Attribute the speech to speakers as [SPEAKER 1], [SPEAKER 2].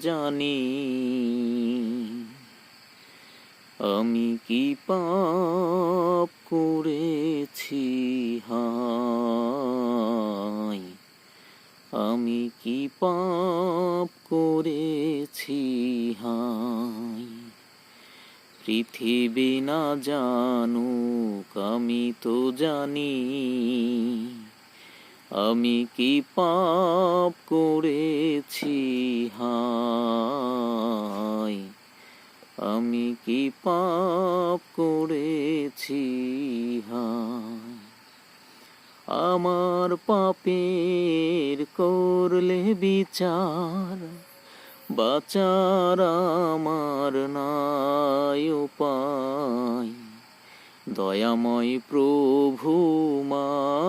[SPEAKER 1] জানি। আমি কি পাপ করেছি? হায় আমি কি পাপ করেছি? হায় পৃথিবী না জানুক, আমি তো জানি। আমি কি পাপ করেছি? হায় আমি কি পাপ করেছি? হায় আমার পাপের করলে বিচার, বাচার আমার নাই উপায়। দয়াময় প্রভু মাপ